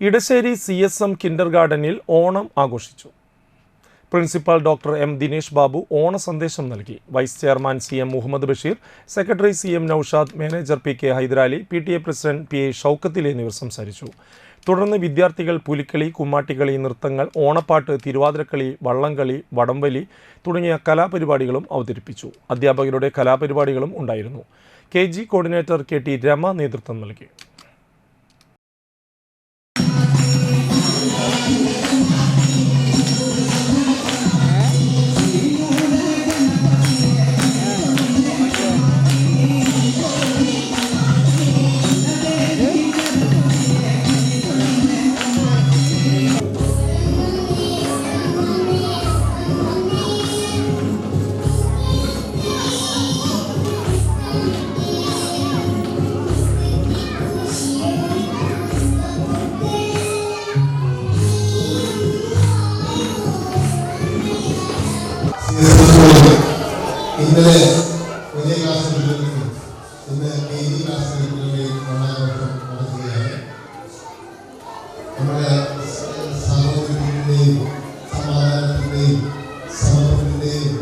Edasseri C S M കിൻഡർ ഗാർഡനിൽ ഓണം ആഘോഷിച്ചു. Principal doctor M Dinesh Babu ഓണ സന്ദേശം നൽകി. Vice chairman C M Muhammad Basheer secretary C M Noushad manager P K Haidarali P T A president P A ഷൗക്കത്തിൽ എന്നിവർ സംസാരിച്ചു. തുടർന്ന് വിദ്യാർത്ഥികൾ പുലിക്കളി കുമ്മാട്ടിക്കളി നൃത്തങ്ങൾ ഓണപ്പാട്ട് തിരുവാതിരക്കളി വള്ളംകളി വടംവലി തുടങ്ങിയ കലാപരിപാടികളും അവതരിപ്പിച്ചു. അധ്യാപകരുടെ കലാപരിപാടികളും ഉണ്ടായിരുന്നു. K coordinator K T Rama നേതൃത്വം നൽകി. ഇന്നലെ വലിയ ക്ലാസ് കുട്ടികൾക്കും ഇന്ന് പി ജി ക്ലാസ് കുട്ടികളുടെയും ഒന്നാമത്തെ നടത്തുകയാണ് നമ്മുടെ സഹോദരത്തിന്റെയും സമാധാനത്തിന്റെയും സമൂഹത്തിന്റെയും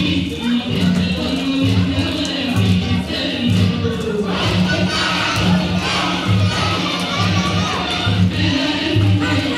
see.